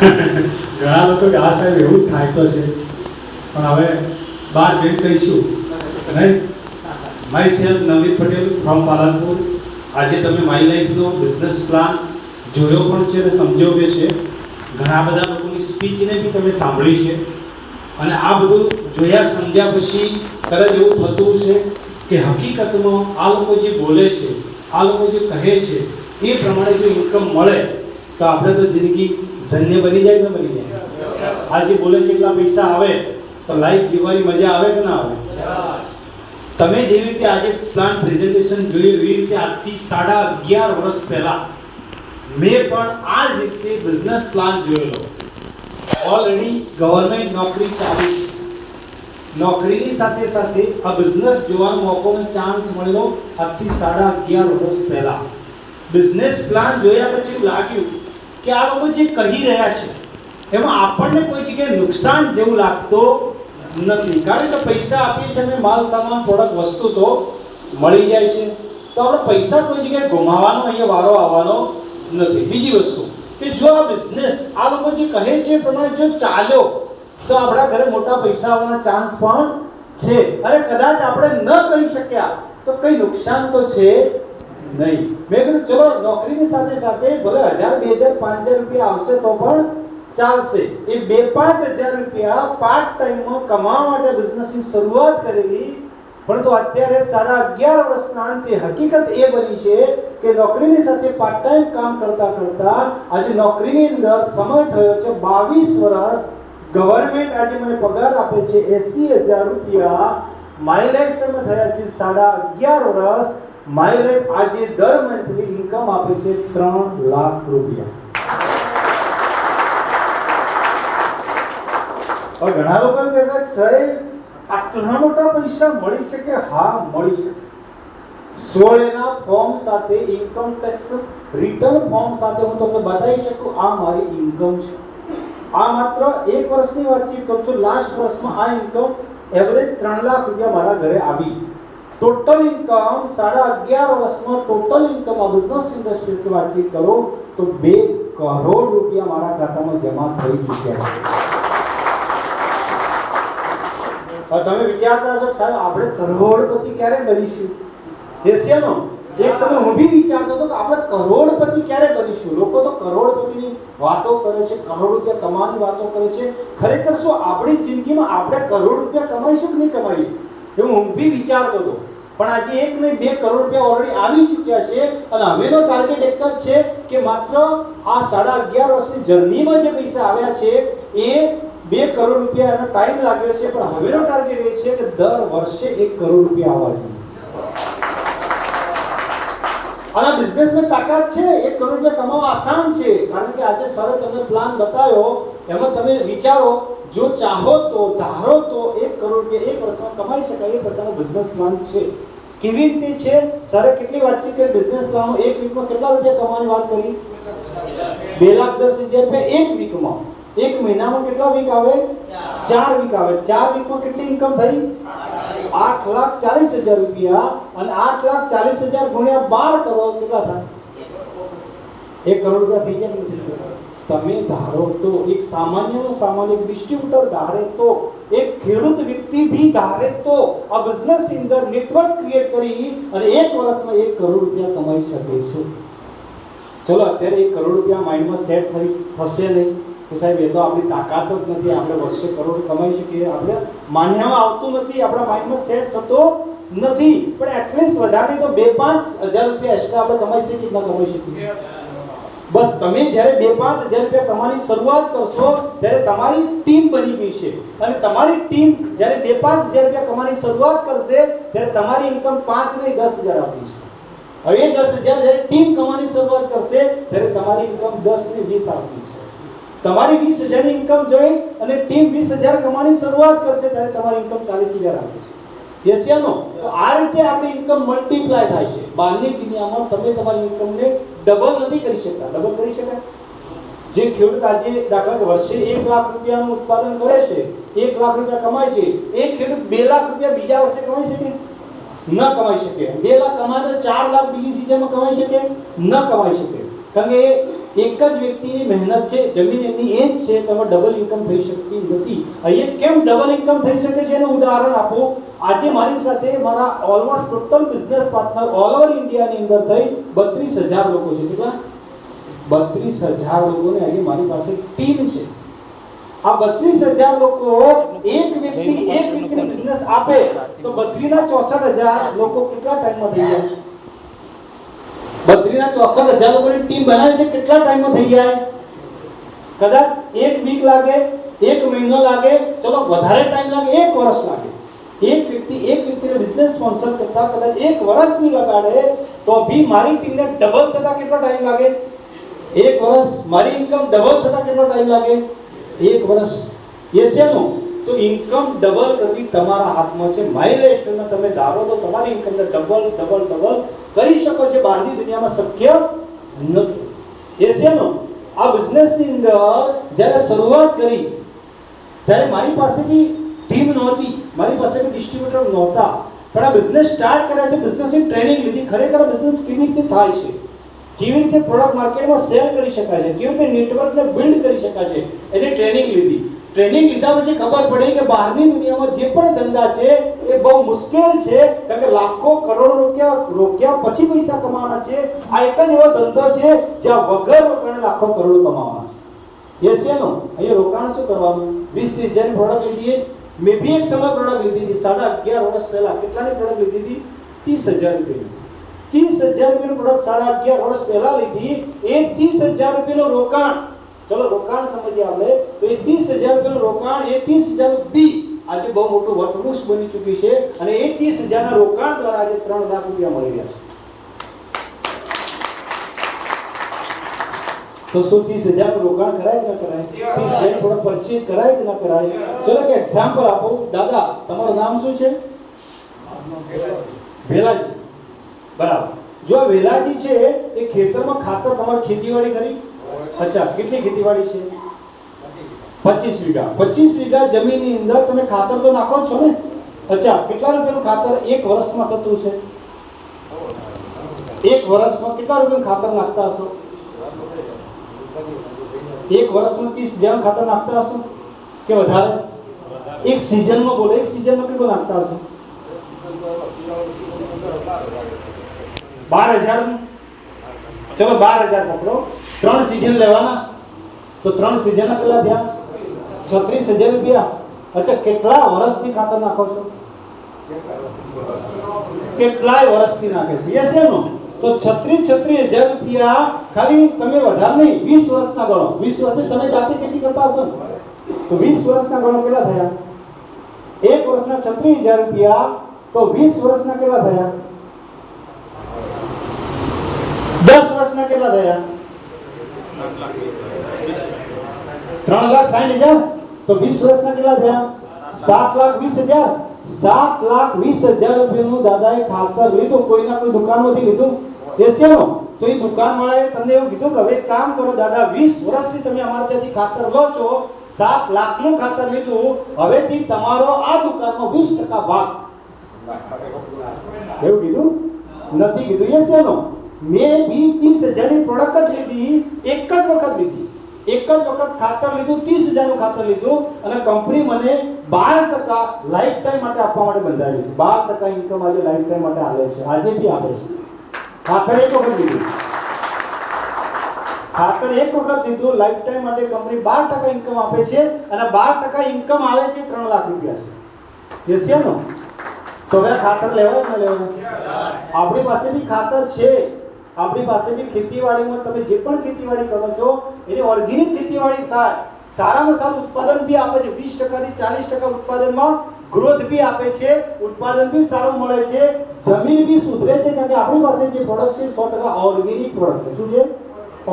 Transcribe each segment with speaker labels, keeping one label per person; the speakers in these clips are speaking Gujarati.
Speaker 1: ઘણા લોકો કે આ સાહેબ, એવું થાય તો છે. પણ હવે બહાર જઈને કહીશું. નહીં myself Navneet Patel from Palanpur. આજે તમે માય લાઈફનો બિઝનેસ પ્લાન જોયો પણ છે અને સમજ્યો બી છે. ઘણા બધા લોકોની સ્પીચને બી તમે સાંભળી છે. અને આ બધું જોયા સમજ્યા પછી કદાચ એવું થતું છે કે હકીકતમાં આ લોકો જે બોલે છે, આ લોકો જે કહે છે, એ પ્રમાણે જો ઇન્કમ મળે, તો આપણે તો જિંદગી ધન્ય બની જાય ન બની જાય? આ જે બોલે છે એટલા પૈસા આવે, તો લાઈફ જીવવાની મજા આવે કે ના આવે? તમે જેવી રીતે આજે પ્લાન પ્રેઝન્ટેશન જોયું, એવી રીતે આજથી સાડા અગિયાર વર્ષ પહેલા મેં પણ આ જ રીતે બિઝનેસ પ્લાન જોયેલો. ઓલરેડી ગવર્મેન્ટ નોકરી ચાલુ નોકરીની સાથે સાથે આ બિઝનેસ જોવાનો મોકો ચાન્સ મળેલો આજથી સાડા અગિયાર વર્ષ પહેલા. બિઝનેસ પ્લાન જોયા પછી લાગ્યું કે આ લોકો જે કહી રહ્યા છે, એમાં આપણને કોઈ જગ્યાએ નુકસાન જેવું લાગતો નથી. કારણ કે પૈસા આપીએ છીએ અને માલ, સામાન, થોડાક વસ્તુ તો મળી જાય છે. તો આપણે પૈસા કોઈ જગ્યાએ ગુમાવવાનો, અહીંયા વારો આવવાનો નથી. બીજી વસ્તુ કે જો આ બિઝનેસ આ લોકો જે કહે છે પ્રમાણે જો ચાલ્યો, તો આપણા ઘરે મોટા પૈસા આવવાના ચાન્સ પણ છે. અને કદાચ આપણે ન કરી શક્યા, તો કંઈ નુકસાન તો છે નહીં. મેં કીધું, ચલો, નોકરીની સાથે સાથે ભલે હજાર, બે હજાર, પાંચ હજાર રૂપિયા આવશે તો પણ ચાલશે. એ બે પાંચ હજાર રૂપિયા પાર્ટ ટાઈમમાં કમાવા માટે બિઝનેસની શરૂઆત કરેલી. પરંતુ અત્યારે સાડા અગિયાર વર્ષના અંતે હકીકત એ બની છે કે નોકરીની સાથે પાર્ટ ટાઈમ કામ કરતા કરતા આજે નોકરીની અંદર સમય થયો છે બાવીસ વર્ષ. ગવર્મેન્ટ આજે મને પગાર આપે છે એસી હજાર રૂપિયા. માય લાઈફ થયા છે સાડા અગિયાર વર્ષ. માય આજે દર મંથની ઇન્કમ આપે છે ત્રણ લાખ રૂપિયા. હવે ઘણા લોકો એમ કહેતા સાહેબ આટલા મોટા પૈસા મળી શકે? હા, મળી શકે. સોળના ફોર્મ સાથે ઇન્કમ ટેક્સ રિટર્ન ફોર્મ સાથે હું તમને બતાવી શકું, આ મારી ઇન્કમ છે. આ માત્ર એક વર્ષની વાતચીત કરું છું લાસ્ટ વર્ષમાં આ ઇન્કમ એવરેજ ત્રણ લાખ રૂપિયા મારા ઘરે આવી. ટોટલ ઇન્કમ સાડા અગિયાર વર્ષમાં ટોટલ ઇન્કમ બિઝનેસ ઇન્ડસ્ટ્રીની વાતચીત કરો તો બે કરોડ રૂપિયા મારા ખાતામાં જમા થઈ ચૂક્યા છે તમે વિચારતા હશો સાહેબ આપણે કરોડપતિ ક્યારે બનીશું એ શેનો એક સમય હું બી વિચારતો હતો કે આપણે કરોડપતિ ક્યારે બનીશું લોકો તો કરોડપતિની વાતો કરે છે કરોડ રૂપિયા કમાવાની વાતો કરે છે ખરેખર શું આપણી જિંદગીમાં આપણે કરોડ રૂપિયા કમાઈશું કે નહીં કમાઈએ એવું હું બી વિચારતો હતો પણ આજે એક નહીં, બે કરોડ રૂપિયા ઓલરેડી આવી ચૂક્યા છે અને હવેનો ટાર્ગેટ એક જ છે કે માત્ર આ સાડા અગિયાર વર્ષની જર્નીમાં જે પૈસા આવ્યા છે, એ બે કરોડ રૂપિયા એનો ટાઈમ લાગ્યો છે, પણ હવેનો ટાર્ગેટ એ છે કે દર વર્ષે એક કરોડ રૂપિયા આવવા જોઈએ. આના બિઝનેસમાં તાકાત છે, એક કરોડ રૂપિયા કમાવા આસાન છે. કારણ કે આજે સરળ તમને પ્લાન બતાવ્યો, એમાં તમે વિચારો જો ચાહો તો ધારો તો એક કરોડ રૂપિયા એક વર્ષમાં કમાઈ શકાય એ પ્રકારનો બિઝનેસ પ્લાન છે. કેવી રીતે છે? સરે કેટલી વાતચીત કરી? બિઝનેસ પ્લાન એક વીકમાં કેટલા રૂપિયા કમાવાની વાત કરી? બે લાખ દસ હજાર રૂપિયા એક વીકમાં એક મહિનામાં કેટલા વીક આવે? ચાર વીક આવે. ચાર વીકમાં કેટલી ઇન્કમ થઈ? આઠ લાખ ચાલીસ હજાર રૂપિયા. અને આઠ લાખ ચાલીસ હજાર ગુણ્યા બાર કરોડ કેટલા થાય? એક કરોડ રૂપિયા થઈ જાય કે નથી થતા? તમે ધારો તો એક સામાન્ય સામાન્ય ડિસ્ટ્રીબ્યુટર ધારે તો, એક ખેડૂત વ્યક્તિ ભી ધારે તો, આ બિઝનેસ અંદર નેટવર્ક ક્રિએટ કરી અને એક વર્ષમાં એક કરોડ રૂપિયા કમાઈ શકે છે. ચલો, અત્યારે એક કરોડ રૂપિયા માઇન્ડમાં સેટ થઈ, થશે નહીં. કે સાહેબ, એ તો આપણી તાકાત જ નથી. આપણે વર્ષે કરોડ કમાઈ શકીએ. આપણે માન્યમાં આવતું નથી. આપણા માઇન્ડમાં સેટ થતો નથી. પણ એટલીસ્ટ વધારે તો બે પાંચ હજાર રૂપિયા એક્સ્ટ્રા આપણે કમાઈ શકીએ ના કમાઈ શકીએ? બસ તમે જ્યારે બે પાંચ હજાર રૂપિયા કમાવાની શરૂઆત કરશો, ત્યારે તમારી ટીમ બની ગઈ છે. અને તમારી ટીમ જ્યારે બે પાંચ હજાર રૂપિયા કમાવાની શરૂઆત કરશે, ત્યારે તમારી ઇન્કમ પાંચ નહીં, દસ હજાર આપી છે હવે દસ હજાર જ્યારે ટીમ કમાવાની શરૂઆત કરશે, ત્યારે તમારી ઇન્કમ દસ ને વીસ આપી છે તમારી વીસ હજારની ઇન્કમ જોઈ અને ટીમ વીસ હજાર કમાવાની શરૂઆત કરશે, ત્યારે તમારી ઇન્કમ ચાલીસ હજાર આપે છે એશિયાનો આ રીતે આપણી ઇન્કમ મલ્ટીપ્લાય થાય છે. બહારની દુનિયામાં તમે તમારી ઇન્કમને ડબલ નથી કરી શકતા. ડબલ કરી શકાય? જે ખેડૂત આજે દાખલા વર્ષે એક લાખ રૂપિયાનું ઉત્પાદન કરે છે, એક લાખ રૂપિયા કમાય છે, એ ખેડૂત બે લાખ રૂપિયા બીજા વર્ષે કમાઈ શકે? ન કમાઈ શકે. બે લાખ કમાય તો ચાર લાખ બીજી સિઝનમાં કમાઈ શકે? ન કમાઈ શકે. કારણ કે
Speaker 2: એક જ વ્યક્તિની મહેનત છે, જમીન એમની એ જ છે, તમે ડબલ ઇન્કમ થઈ શકતી નથી. અહીંયા કેમ ડબલ ઇન્કમ થઈ શકે છે? એનું ઉદાહરણ આપો. આજે મારી સાથે મારા almost total business partner all over ઇન્ડિયાની અંદર થઈ બત્રીસ હજાર લોકો છે. કેટલા બત્રીસ હજાર લોકોને આજે મારી પાસે ટીમ છે. આ બત્રીસ હજાર લોકો એક વ્યક્તિ, એક વ્યક્તિને બિઝનેસ આપે, તો બત્રીસ ના ચોસઠ હજાર લોકો કેટલા ટાઈમમાં થઈ જાય? બત્રીસ ના ચોસઠ હજાર લોકોની ટીમ બનાવી છે, કેટલા ટાઈમમાં થઈ જાય કદાચ એક વીક લાગે, એક મહિનો લાગે, ચલો વધારે ટાઈમ લાગે, એક વર્ષ લાગે. એક વ્યક્તિ, એક વ્યક્તિને બિઝનેસ સ્પોન્સર કરતા કદાચ એક વર્ષ બી લગાડે, તો બી મારી ટીમને ડબલ થતા કેટલો ટાઈમ લાગે? એક વર્ષ, મારી ઇન્કમ ડબલ થતા કેટલો ટાઈમ લાગે? એક વર્ષ. એ શેનું તો ઇન્કમ ડબલ કરવી તમારા હાથમાં છે. માઇલેસ્ટમાં તમે ધારો તો તમારી ઇન્કમને ડબલ ડબલ ડબલ કરી શકો છો. બહારની દુનિયામાં શક્ય નથી. એ શેનું આ બિઝનેસની અંદર જ્યારે શરૂઆત કરી, ત્યારે મારી પાસે બી ટીમ નહોતી. મારી પાસે બી ડિસ્ટ્રીબ્યુટર નહોતા. પણ આ બિઝનેસ સ્ટાર્ટ કર્યા છે. બિઝનેસની ટ્રેનિંગ લીધી. ખરેખર બિઝનેસ કેવી રીતે થાય છે? કેવી રીતે પ્રોડક્ટ માર્કેટમાં સેલ કરી શકાય છે? કેવી રીતે નેટવર્કને બિલ્ડ કરી શકાય છે? એની ટ્રેનિંગ લીધી. ટ્રેનિંગ લીધા પછી ખબર પડી કે બહારની દુનિયામાં જે પણ ધંધા છે, એ બહુ મુશ્કેલ છે. કારણ કે લાખો કરોડ રૂપિયા રોક્યા પછી પૈસા કમાવાના છે. આ એક જ એવો ધંધો છે, જ્યાં વગર રોકાણે લાખો કરોડ કમાવાના છે. એ છે નો અહીંયા રોકાણ શું કરવાનું? વીસ, ત્રીસ હજારની પ્રોડક્ટ લીધી છે. મેં બી એક સમય પ્રોડક્ટ લીધી હતી. સાડા અગિયાર વર્ષ પહેલાં કેટલાની પ્રોડક્ટ લીધી હતી? ત્રીસ હજાર રૂપિયાની. ત્રીસ હજાર રૂપિયાની પ્રોડક્ટ સાડા અગિયાર વર્ષ પહેલાં લીધી. એ ત્રીસ હજાર રૂપિયાનું રોકાણ ચલો રોકાણ સમજીએ આપણે. તો એ ત્રીસ હજાર રૂપિયાનું રોકાણ, એ ત્રીસ હજાર બી આજે બહુ મોટું વટવૃક્ષ બની ચૂકી છે અને એ ત્રીસ હજારના રોકાણ દ્વારા આજે ત્રણ લાખ રૂપિયા મળી રહ્યા છે. તો શું ત્રીસ હજાર રોકાણ કરાય કે ન કરાય? થોડો પરચેજ કરાય કે ન કરાય? ચલો કે એક્ઝામ્પલ આપો. દાદા, તમારું નામ શું છે? વેલાજી બરાબર. જો વેલાજી છે, એ ખેતરમાં ખાતર તમારે ખેતીવાડી કરી અચ્છા કેટલી ખેતીવાડી છે? પચીસ વીઘા. પચીસ વીઘા. જમીનની અંદર તમે ખાતર તો નાખો છો ને? અચ્છા કેટલા રૂપિયાનું ખાતર એક વર્ષમાં થતું છે એક વર્ષમાં કેટલા રૂપિયાનું ખાતર નાખતા હશો? એક વર્ષમાં ત્રીસ હજાર ખાતર નાખતા હશો? કે વધારે? એક સિઝનમાં બોલો. એક સિઝનમાં કેટલું નાખતા હશો? બાર હજાર ચલો બાર હજાર પકડો. ત્રણ સિઝન લેવાના? તો ત્રણ સિઝનના કેટલા થયા છત્રીસ હજાર રૂપિયા. અચ્છા, કેટલા વર્ષથી ખાતર નાખો છો? કેટલાય વર્ષથી નાખે છે? યસ એનો તો છત્રીસ છત્રીસ હજાર રૂપિયા ખાલી તમે વધારે નહીં, વીસ વર્ષના ગણો. વીસ વર્ષથી તમે જાતે ખેતી કરતા હશો તો વીસ વર્ષના ગણો કેટલા થયા? એક વર્ષના છત્રીસ હજાર રૂપિયા. તો વીસ વર્ષના કેટલા થયા? દસ વર્ષના કેટલા થયા? ત્રણ લાખ સાઠ હજાર? તો વીસ વર્ષના કેટલા થયા? સાત લાખ વીસ હજાર. સાત લાખ વીસ હજાર રૂપિયાનું દાદાએ ખાતર લીધું, કોઈના કોઈ દુકાનમાંથી લીધું. એ તો એ દુકાનવાળાએ તમને એવું કીધું કે હવે કામ કરો, દાદા, વીસ વર્ષથી તમે અમારા ત્યાંથી ખાતર લો છો, સાત લાખનું ખાતર લીધું, હવેથી તમારો આ દુકાનનો વીસ ટકા ભાગ. એવું કીધું? નથી કીધું. એ શેનો? મેં બી ત્રીસ હજારની પ્રોડક્ટ જ લીધી એક જ વખત લીધી. એક જ વખત ખાતર લીધું ત્રીસ હજારનું ખાતર લીધું અને કંપની મને બાર ટકા લાઈફ ટાઈમ માટે આપવા માટે બંધાવી છે. બાર ટકા ઇન્કમ આજે લાઈફ ટાઈમ માટે આવે છે. આજે બી આવે છે. ખાતર એક વખત લીધું. ખાતર એક વખત લીધું લાઈફ ટાઈમ માટે કંપની બાર ટકા ઇન્કમ આપે છે અને બાર ટકા ઇન્કમ આવે છે ત્રણ લાખ રૂપિયા છે. એશિયાનો તો હવે ખાતર લેવા કે ન લેવા આપણી પાસે બી ખાતર છે. આપણી પાસે બી ખેતીવાડીમાં તમે જે પણ ખેતીવાડી કરો છો, એની ઓર્ગેનિક ખેતીવાડી સારામાં સારું ઉત્પાદન બી આપે છે. વીસ ટકાથી ચાલીસ ટકા ઉત્પાદનમાં ગ્રોથ બી આપે છે. ઉત્પાદન બી સારું મળે છે. જમીન બી સુધરે છે. કારણ કે આપણી પાસે જે પ્રોડક્ટ છે, સો ટકા ઓર્ગેનિક પ્રોડક્ટ છે. શું છે?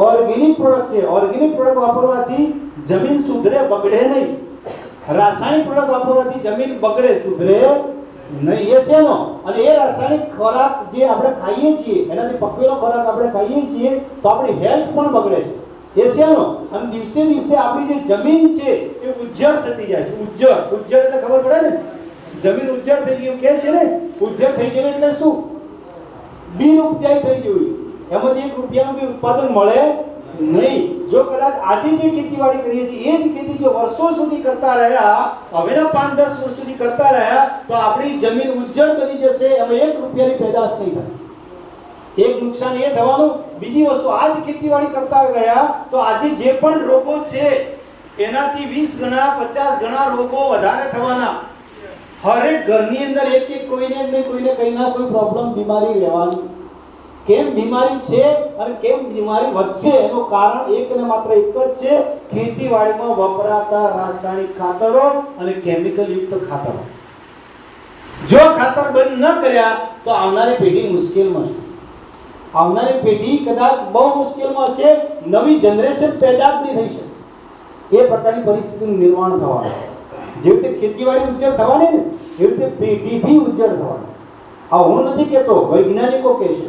Speaker 2: ઓર્ગેનિક પ્રોડક્ટ છે. ઓર્ગેનિક પ્રોડક્ટ વાપરવાથી જમીન સુધરે, બગડે નહીં. રાસાયણિક પ્રોડક્ટ વાપરવાથી જમીન બગડે, સુધરે નહીં, એ છે નો. અને એ રાસાયણિક ખોરાક જે આપણે ખાઈએ છીએ, એનાથી પકવેલો ખોરાક આપણે ખાઈએ છીએ, તો આપણી હેલ્થ પણ બગડે છે. એ છે નો. અને દિવસે દિવસે આપણી જે જમીન છે, એ ઉજ્જડ થતી જાય છે. ઉજ્જળ ઉજ્જડ એટલે ખબર પડે ને? જમીન ઉજ્જડ થઈ ગયું કે છે ને? ઉજ્જડ થઈ ગયું એટલે શું? બિન ઉપજાઈ થઈ ગયું. એમાંથી એક રૂપિયાનું બી ઉત્પાદન મળે નહીં. જો કદાચ આજે જે ખેતીવાડી કરીએ છીએ, એ જ ખેતી જો વર્ષો સુધી કરતા રહ્યા હવેના પાંચ દસ વર્ષ સુધી કરતા રહ્યા, તો આપણી જમીન ઉજ્જળ બની જશે અમે એક રૂપિયાની પેદાશ નહીં થાય. એક નુકસાન એ થવાનું. બીજી વસ્તુ, આ જ ખેતીવાડી કરતા ગયા તો આજે જે પણ રોગો છે, એનાથી વીસ ગણા, પચાસ ગણા રોગો વધારે થવાના. હરેક ઘરની અંદર એક એક કોઈને કોઈને કંઈ ના કોઈ પ્રોબ્લેમ બીમારી રહેવાની. કેમ બીમારી છે અને કેમ બીમારી વધશે? એનું કારણ એક અને માત્ર એક જ છે, ખેતીવાડીમાં વપરાતા રાસાયણિક ખાતરો અને કેમિકલ યુક્ત ખાતરો. જો ખાતર બંધ ન કર્યા, તો આવનારી પેઢી મુશ્કેલમાં છે. આવનારી પેઢી કદાચ બહુ મુશ્કેલમાં છે, નવી જનરેશન પેદા જ નહીં થઈ શકે. એ પ્રકારની પરિસ્થિતિનું નિર્માણ થવાનું જેવી રીતે ખેતીવાડી ઉજ્જળ થવાની ને, એવી રીતે પેઢી બી ઉજ્જળ થવાની. આ હું નથી કહેતો, વૈજ્ઞાનિકો કહે છે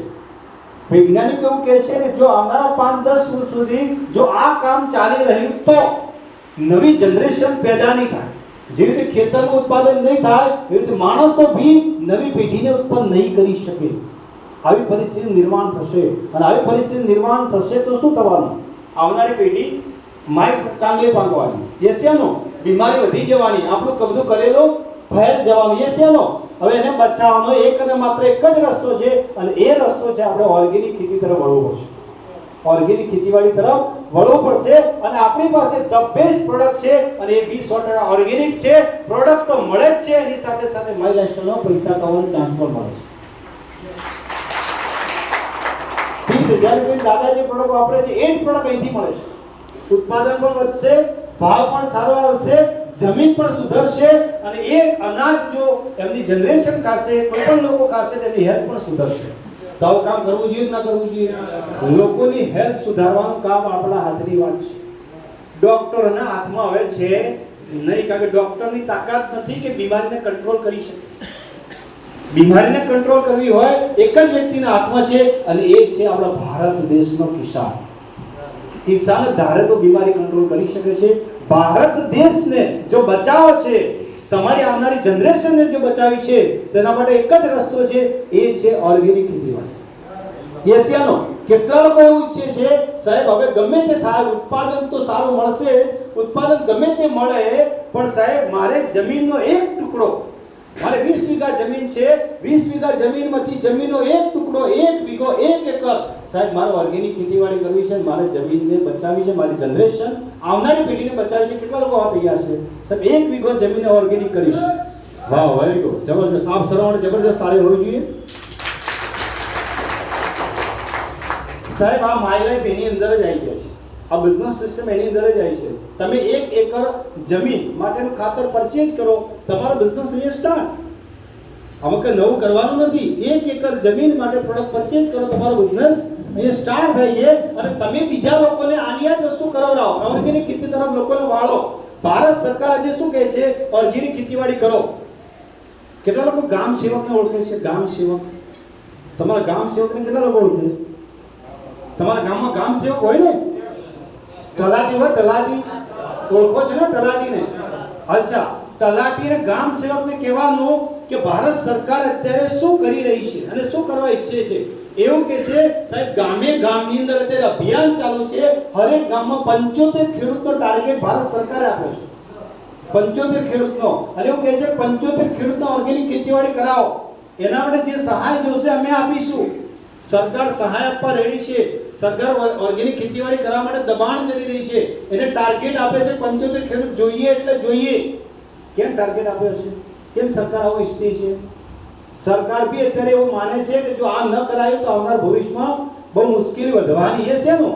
Speaker 2: વૈજ્ઞાનિકો એવું કહે છે કે જો આવનારા પાંચ, દસ વર્ષ સુધી જો આ કામ ચાલી રહ્યું તો નવી જનરેશન પેદા નહીં થાય. જેવી રીતે ખેતરનું ઉત્પાદન નહીં થાય, એવી રીતે માણસો બી નવી પેઢીને ઉત્પન્ન નહીં કરી શકે. આવી પરિસ્થિતિ નિર્માણ થશે. અને આવી પરિસ્થિતિ નિર્માણ થશે તો શું થવાનું? આવનારી પેઢી માઇક કાંગલે પાકવાની એશિયાનો બીમારી વધી જવાની. આપણું કબજો કરેલો ફેલ જવાનું એશિયાનો હવે એને બચાવવાનો એક અને માત્ર એક જ રસ્તો છે અને એ રસ્તો છે આપણે ઓર્ગેનિક ખેતી તરફ વળવું પડશે. ઓર્ગેનિક ખેતીવાડી તરફ વળવું પડશે અને આપણી પાસે ધ બેસ્ટ પ્રોડક્ટ છે અને એ વીસ સો ટકા ઓર્ગેનિક છે. પ્રોડક્ટ તો મળે જ છે, એની સાથે સાથે માઈ લાઇફસ્ટાઈલનો પૈસા કમાવાનો ચાન્સ પણ મળે છે. ત્રીસ હજાર રૂપિયા દાદા જે પ્રોડક્ટ વાપરે છે, એ જ પ્રોડક્ટ અહીંથી મળે છે. ઉત્પાદન પણ વધશે, ભાવ પણ સારો આવશે જમીન પણ સુધરશે અને એ અનાજ જો એમની જનરેશન ખાશે કોઈ પણ લોકો ખાશે, તેની હેલ્થ પણ સુધરશે. તો આવું કામ કરવું જોઈએ ના કરવું જોઈએ? લોકોની હેલ્થ સુધારવાનું કામ આપણા હાથની વાત છે. ડોક્ટરના હાથમાં હવે છે નહીં, કારણ કે ડોક્ટરની તાકાત નથી કે બીમારીને કંટ્રોલ કરી શકે. બીમારીને કંટ્રોલ કરવી હોય, એક જ વ્યક્તિના હાથમાં છે અને એ છે આપણા ભારત દેશનો કિસાન. કિસાન ધારે તો બીમારી કંટ્રોલ કરી શકે છે ભારત દેશને જો બચાવો છે, તમારી આવનારી જનરેશનને જો બચાવી છે તેના માટે એક જ રસ્તો છે, એ છે ઓર્ગેનિક ખેતીવાડી. એશિયાનો કેટલા લોકો એવું ઈચ્છે છે, સાહેબ, હવે ગમે તે થાય ઉત્પાદન તો સારું મળશે, ઉત્પાદન ગમે તે મળે, પણ સાહેબ, મારે જમીનનો એક ટુકડો, મારે વીસ વીઘા જમીન છે, વીસ વીઘા જમીનમાંથી જમીનનો એક ટુકડો, એક વીઘો, એક એકર સાહેબ, મારે ઓર્ગેનિક ખેતીવાડી કરવી છે, મારે જમીનને બચાવવી છે, મારી જનરેશન આવનારી પેઢીને બચાવી છે. કેટલા લોકો આ તૈયાર છે? સાહેબ, એક વીઘો જમીન ઓર્ગેનિક કરીશ. વાહ વેરી ગુડ જબરજસ્ત. આપ સરવાણ જબરજસ્ત સારી હોવી જોઈએ. સાહેબ, આ માય લાઈફ એની અંદર જ આવી ગયા છે. આ બિઝનેસ સિસ્ટમ એની અંદર જ આવી છે. તમે એક એકર જમીન માટેનું ખાતર પરચેજ કરો, તમારો બિઝનેસ અહીંયા સ્ટાર્ટ આમાં કંઈ નવું કરવાનું નથી. એક એકર જમીન માટે પ્રોડક્ટ પરચેજ કરો, તમારો બિઝનેસ અહીંયા સ્ટાર્ટ થઈ છે અને તમે બીજા લોકોને આની જ વસ્તુ કરાવડાવો. ઓર્ગેનિક ખેતી તરફ લોકોને વાળો. ભારત સરકાર આજે શું કહે છે? ઓર્ગેનિક ખેતીવાડી કરો. કેટલા લોકો ગામ સેવકને ઓળખે છે? ગામ સેવક. તમારા ગામ સેવકને કેટલા લોકો ઓળખે છે? તમારા ગામમાં ગામ સેવક હોય ને? તલાટી હોય, તલાટી. ઓળખો છો ને તલાટીને? અચ્છા. તલાટીને ગામ સેવકને કહેવાનું કે ભારત સરકાર અત્યારે શું રહી છે. અને શું કરવા ઈચ્છે છે? એવું કે છે, સાહેબ, ગામે ગામની અંદર અત્યારે અભિયાન ચાલુ છે. હરેક ગામમાં પંચોતેર ખેડૂતનો ટાર્ગેટ ભારત સરકારે આપ્યો છે. પંચોતેર ખેડૂતનો. અને એવું કહે છે, પંચોતેર ખેડૂતનો ઓર્ગેનિક ખેતીવાડી કરાવો. એના માટે જે સહાય જોશે અમે આપીશું. સરકાર સહાય આપવા રેડી છે. સરકાર ઓર્ગેનિક ખેતીવાડી કરવા માટે દબાણ કરી રહી છે. એને ટાર્ગેટ આપે છે પંચોતેર ખેડૂત જોઈએ એટલે જોઈએ. કેમ ટાર્ગેટ આપ્યો છે? કેમ સરકાર આવું ઈચ્છતી છે? સરકાર બી અત્યારે એવું માને છે કે જો આ ન કરાયું તો આવનાર ભવિષ્યમાં બહુ મુશ્કેલી વધવાની છે શેનો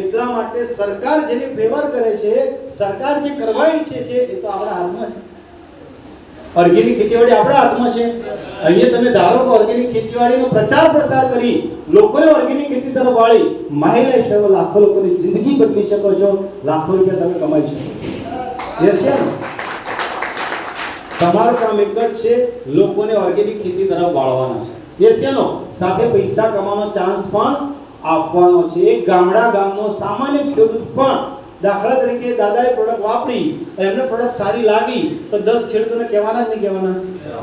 Speaker 2: એટલા માટે સરકાર જેની ફેવર કરે છે, સરકાર જે કરવા ઈચ્છે છે, એ તો આપણા હાથમાં છે. ઓર્ગેનિક ખેતીવાડી આપણા હાથમાં છે. અહીંયા તમે ધારો કે ઓર્ગેનિક ખેતીવાડીનો પ્રચાર પ્રસાર કરી, લોકોને ઓર્ગેનિક ખેતી તરફ વાળી, માહિલા ક્ષેત્રમાં લાખો લોકોની જિંદગી બદલી શકો છો, લાખો રૂપિયા તમે કમાઈ શકો યસ છે? તમારું કામ એક જ છે, લોકોને ઓર્ગેનિક ખેતી તરફ વાળવાના છે. એ છે નો સાથે પૈસા કમાવાનો ચાન્સ પણ આપવાનો છે. એક ગામડા ગામનો સામાન્ય ખેડૂત પણ દાખલા તરીકે દાદાએ પ્રોડક્ટ વાપરી, એમને પ્રોડક્ટ સારી લાગી, તો દસ ખેડૂતોને કહેવાના જ નહીં કહેવાના?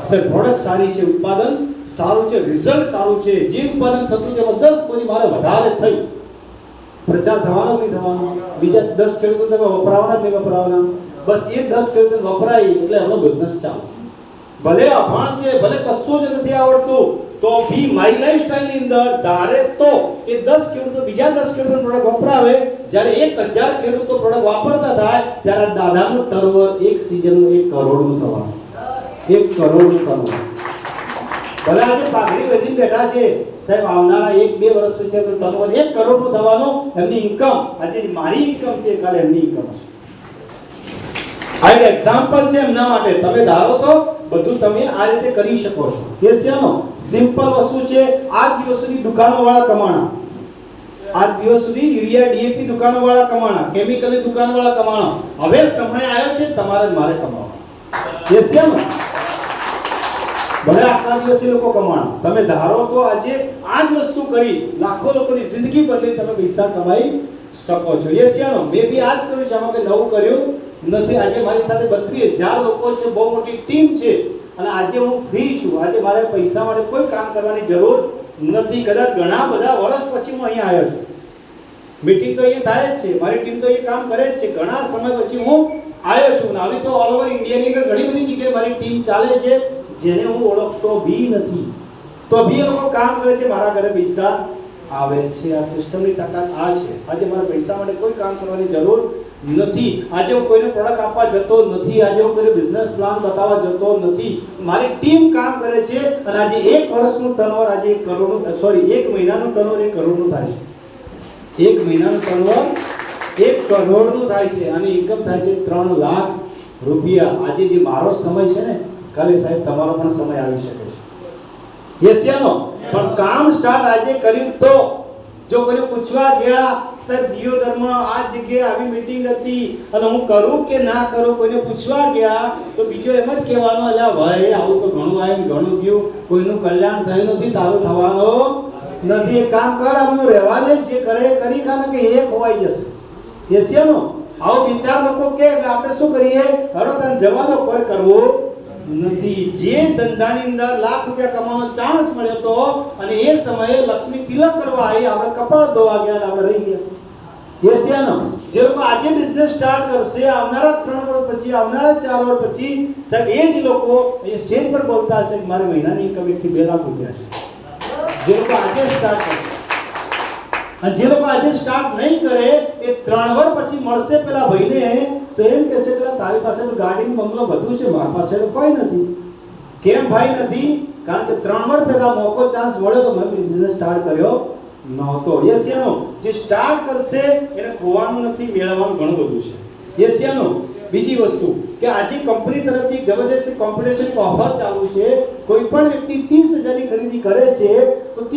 Speaker 2: સર પ્રોડક્ટ સારી છે, ઉત્પાદન સારું છે રિઝલ્ટ સારું છે. જે ઉત્પાદન થતું તેમાં દસ કોની મારે વધારે થયું. પ્રચાર થવાનો નહીં થવાનો? બીજા દસ ખેડૂતો તમે વપરાવાના જ નહીં વપરાવાના? બસ એ દસ ખેડૂતો વપરાય એટલે એનો બિઝનેસ ચાલુ. ભલે અભાણ છે, ભલે કશું જ નથી આવડતું, તો બી માય લાઈફસ્ટાઈલની અંદર ધારે તો એ દસ ખેડૂતો બીજા દસ ખેડૂતો પ્રોડક્ટ વપરાવે. જ્યારે એક હજાર ખેડૂતો પ્રોડક્ટ વાપરતા થાય, ત્યારે દાદાનું ટર્વર એક સિઝનનું એક કરોડનું થવાનું. એક કરોડનું થવાનું ભલે આજે પાઘડી વેચીને બેઠા છે, સાહેબ, આવનારા એક બે વર્ષ પછી ટર્નઓવર એક કરોડનું થવાનું, એમની ઇન્કમ આજે મારી ઇન્કમ છે, કાલે એમની ઇન્કમ હશે આ એક એક્ઝામ્પલ છે એમના માટે. તમે ધારો તો બધું તમે આ રીતે કરી શકો છો. કે શેનો સિમ્પલ વસ્તુ છે આ દિવસ સુધી દુકાનો વાળા કમાણા. આ દિવસ સુધી યુરિયા, ડીએપી દુકાનો વાળા કમાણા, કેમિકલની દુકાનવાળા કમાણા. હવે સમય આવ્યો છે, તમારે મારે કમાવાનો. કે શેનો ભલે આટલા દિવસે લોકો કમાણા. તમે ધારો તો આજે આ જ વસ્તુ કરી, લાખો લોકોની જિંદગી બદલી તમે પૈસા કમાઈ શકો છો. યસ યાનો મેં બી આજ કર્યું છે. આમાં કંઈ નવું કર્યું નથી, આજે મારી સાથે બત્રીસ હજાર લોકો છે, બહુ મોટી ટીમ છે. અને આજે હું ફ્રી છું. આજે મારે પૈસા માટે કોઈ કામ કરવાની જરૂર નથી. કદાચ ઘણા બધા વર્ષ પછી હું અહીંયા આવ્યો છું. મીટિંગ તો અહીંયા થાય જ છે. મારી ટીમ તો અહીંયા કામ કરે જ છે. ઘણા સમય પછી હું આવ્યો છું. આવી તો ઓલ ઓવર ઇન્ડિયાની અંદર ઘણી બધી જગ્યાએ મારી ટીમ ચાલે છે, જેને હું ઓળખતો બી નથી. તો બી લોકો કામ કરે છે. મારા ઘરે પૈસા આવે છે. આ સિસ્ટમની તાકાત આ છે. આજે મારે પૈસા માટે કોઈ કામ કરવાની જરૂર નથી. આજે હું કોઈને પ્રોડક્ટ આપવા જતો નથી. આજે હું કોઈને બિઝનેસ પ્લાન બતાવવા જતો નથી. મારી ટીમ કામ કરે છે અને આજે એક વર્ષનું ટર્નઓવર આજે એક કરોડનું સોરી એક મહિનાનું ટર્નઓવર એક કરોડનું થાય છે. એક મહિનાનું ટર્નઓવર એક કરોડનું થાય છે. અને ઇન્કમ થાય છે ત્રણ લાખ રૂપિયા. આજે જે મારો સમય છે ને, કાલે સાહેબ તમારો પણ સમય આવી શકે છે. યા પણ કામ સ્ટાર્ટ આજે કર્યું તો જો કોઈને પૂછવા ગયા, સાહેબ ધર્મ આ જગ્યાએ આવી મીટિંગ હતી અને હું કરું કે ના કરું? કોઈને પૂછવા ગયા, તો બીજો એમ જ કહેવાનો, અલ્યા ભાઈ, આવું તો ઘણું આવ્યું ઘણું ગયું. કોઈનું કલ્યાણ થયું નથી, તારું થવાનું નથી. એક કામ કર આમનું રહેવા દે, જે કરે એ કરી કારણ કે એ ખોવાઈ જશે. એશિયાનો આવો વિચાર લોકો કે, એટલે આપણે શું કરીએ? હડો તને જવાનો કોઈ કરવું. નથી. જે ધંધાની અંદર લાખ રૂપિયા કમાવાનો ચાન્સ મળ્યો તો અને એ સમયે લક્ષ્મી તિલક કરવા આવી, આપણે કપાળ ધોવા ગયા આપણે રહી ગયા. એશિયાનો જે લોકો આજે બિઝનેસ સ્ટાર્ટ કરશે, આવનારા ત્રણ વર્ષ પછી, આવનારા ચાર વર્ષ પછી, સાહેબ, એ જ લોકો એ સ્ટેજ પર બોલતા હશે કે મારી મહિનાની ઇન્કમ એકથી બે લાખ રૂપિયા છે. જે લોકો આજે સ્ટાર્ટ કરશે અને જે લોકો આજે સ્ટાર્ટ નહીં કરે, એ ત્રણ વર્ષ પછી મળશે પેલા ભાઈને તો એમ કે છે કે તારી પાસે તો ગાડી બંગલો બધું છે, મારા પાસે તો કોઈ નથી. કેમ ભાઈ નથી? કારણ કે ત્રણ વર્ષ પહેલા મોકો ચાન્સ મળ્યો તો મેં બિઝનેસ સ્ટાર્ટ કર્યો નહોતો. યસ યાનો જે સ્ટાર્ટ કરશે, એને ખોવાનું નથી, મેળવવાનું ઘણું બધું છે. યસ બીજી વસ્તુ, કે આજે કંપની તરફથી જબરદસ્ત કોમ્પિટિશન ઓફર ચાલુ છે. કોઈ પણ વ્યક્તિ ત્રીસ હજારની ખરીદી કરે છે